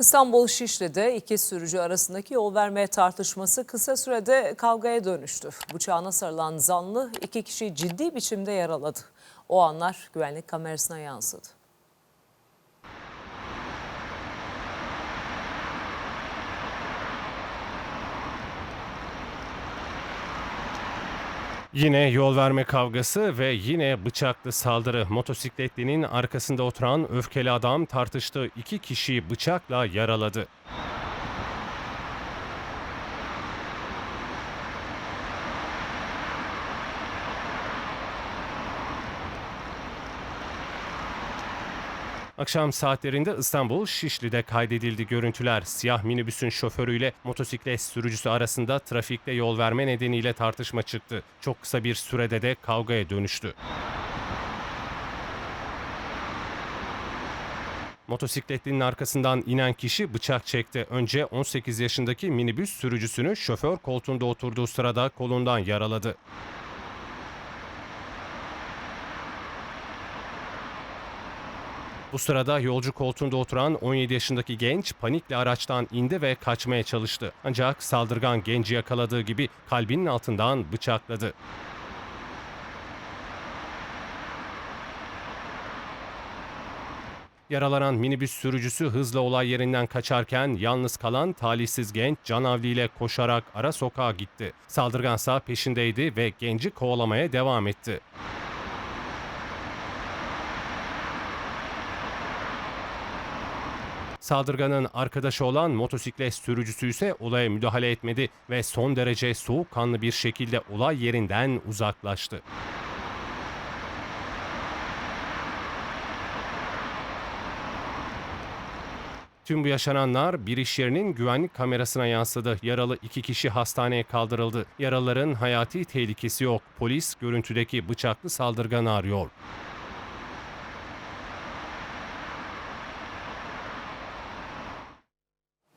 İstanbul Şişli'de iki sürücü arasındaki yol verme tartışması kısa sürede kavgaya dönüştü. Bıçağına sarılan zanlı iki kişiyi ciddi biçimde yaraladı. O anlar güvenlik kamerasına yansıdı. Yine yol verme kavgası ve yine bıçaklı saldırı. Motosikletlinin arkasında oturan öfkeli adam tartıştığı iki kişiyi bıçakla yaraladı. Akşam saatlerinde İstanbul Şişli'de kaydedildi görüntüler. Siyah minibüsün şoförüyle motosiklet sürücüsü arasında trafikte yol verme nedeniyle tartışma çıktı. Çok kısa bir sürede de kavgaya dönüştü. Motosikletlinin arkasından inen kişi bıçak çekti. Önce 18 yaşındaki minibüs sürücüsünü şoför koltuğunda oturduğu sırada kolundan yaraladı. Bu sırada yolcu koltuğunda oturan 17 yaşındaki genç panikle araçtan indi ve kaçmaya çalıştı. Ancak saldırgan genci yakaladığı gibi kalbinin altından bıçakladı. Yaralanan minibüs sürücüsü hızla olay yerinden kaçarken yalnız kalan talihsiz genç canavliyle koşarak ara sokağa gitti. Saldırgansa peşindeydi ve genci kovalamaya devam etti. Saldırganın arkadaşı olan motosiklet sürücüsü ise olaya müdahale etmedi ve son derece soğukkanlı bir şekilde olay yerinden uzaklaştı. Tüm bu yaşananlar bir iş yerinin güvenlik kamerasına yansıdı. Yaralı iki kişi hastaneye kaldırıldı. Yaralıların hayati tehlikesi yok. Polis görüntüdeki bıçaklı saldırganı arıyor.